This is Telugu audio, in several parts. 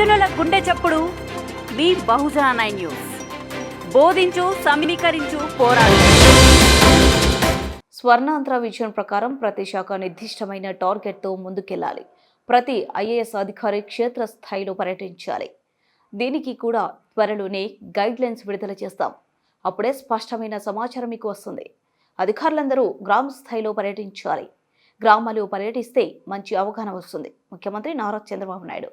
బహుజనుల గుండె చప్పుడు. మీ బహుజన నైన్ న్యూస్. బోధించు సమీకరించు పోరాడు. స్వర్ణాంధ్ర విజయం ప్రకారం ప్రతి శాఖ నిర్దిష్టమైన టార్గెట్తో ముందుకెళ్ళాలి ప్రతి ఐఏఎస్ అధికారి క్షేత్ర స్థాయిలో పర్యటించాలి. దీనికి కూడా త్వరలోనే గైడ్లైన్స్ విడుదల చేస్తాం. అప్పుడే స్పష్టమైన సమాచారం మీకు వస్తుంది. అధికారులందరూ గ్రామ స్థాయిలో పర్యటించాలి. గ్రామాలు పర్యటిస్తే మంచి అవగాహన వస్తుంది. ముఖ్యమంత్రి నారా చంద్రబాబు నాయుడు.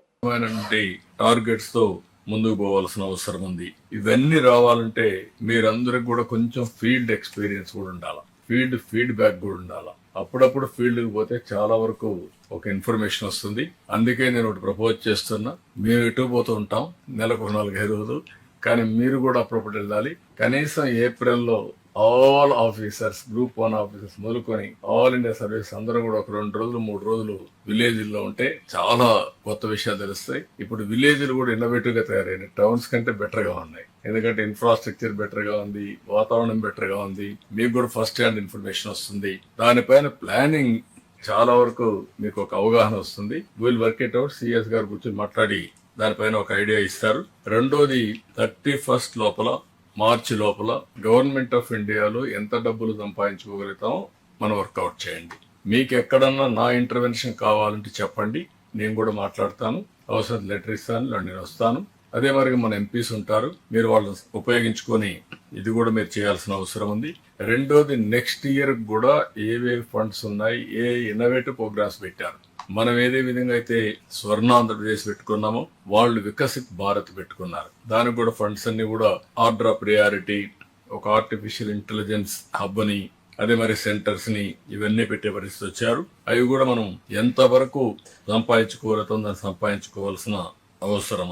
టార్గెట్స్తో ముందుకు పోవాల్సిన అవసరం ఉంది. ఇవన్నీ రావాలంటే మీరందరికి కూడా కొంచెం ఫీల్డ్ ఎక్స్పీరియన్స్ కూడా ఉండాలి. ఫీల్డ్ ఫీడ్బ్యాక్ కూడా ఉండాలి. అప్పుడప్పుడు ఫీల్డ్కి పోతే చాలా వరకు ఒక ఇన్ఫర్మేషన్ వస్తుంది. అందుకే నేను ఒకటి ప్రపోజ్ చేస్తున్నా. మేము ఎటు పోతూ ఉంటాం. నెలకు నాలుగైదు రోజులు. కానీ మీరు కూడా అప్పుడప్పుడు వెళ్ళాలి. కనీసం ఏప్రిల్లో all officers group one officers మొదలుకొని ఆల్ ఇండియా సర్వీస్ అందరూ కూడా ఒక రెండు రోజులు మూడు రోజులు విలేజ్లో ఉంటే చాలా కొత్త విషయాలు తెలుస్తాయి. ఇప్పుడు విలేజ్లు కూడా ఇన్నోవేటివ్గా తయారైనాయి. టౌన్స్ కంటే బెటర్గా ఉన్నాయి. ఎందుకంటే ఇన్ఫ్రాస్ట్రక్చర్ బెటర్గా ఉంది వాతావరణం బెటర్గా ఉంది. మీకు కూడా ఫస్ట్ హ్యాండ్ ఇన్ఫర్మేషన్ వస్తుంది. దానిపైన ప్లానింగ్ చాలా వరకు మీకు ఒక అవగాహన వస్తుంది. Will work it out CS గారు కూర్చొని మాట్లాడి దానిపైన ఒక ఐడియా ఇస్తారు. రెండోది థర్టీ ఫస్ట్ లోపల మార్చి లోపల గవర్నమెంట్ ఆఫ్ ఇండియాలో ఎంత డబ్బులు సంపాదించుకోగలుగుతామో మనం వర్కౌట్ చేయండి. మీకు ఎక్కడన్నా నా ఇంటర్వెన్షన్ కావాలంటే చెప్పండి. నేను కూడా మాట్లాడతాను. అవసరం లెటర్ ఇస్తాను నేను వస్తాను. అదే మరి మన ఎంపీస్ ఉంటారు. మీరు వాళ్ళని ఉపయోగించుకొని ఇది కూడా మీరు చేయాల్సిన అవసరం ఉంది. రెండోది నెక్స్ట్ ఇయర్ కూడా ఏవే ఫండ్స్ ఉన్నాయి ఏ ఇన్నోవేటివ్ ప్రోగ్రామ్స్ పెట్టారు? మనం ఏదే విధంగా అయితే స్వర్ణ ఆంధ్రప్రదేశ్ పెట్టుకున్నామో వాళ్ళు వికసిత్ భారత్ పెట్టుకున్నారు. దానికి కూడా ఫండ్స్ అన్ని కూడా ఆర్డర్ ఆఫ్ ప్రియారిటీ ఒక ఆర్టిఫిషియల్ ఇంటెలిజెన్స్ హబ్ అని అదే మరి సెంటర్స్ని ఇవన్నీ పెట్టే పరిస్థితి వచ్చారు. అవి కూడా మనం ఎంత వరకు సంపాదించుకోగలుగుతాం దాన్ని సంపాదించుకోవాల్సిన అవసరం ఉంది.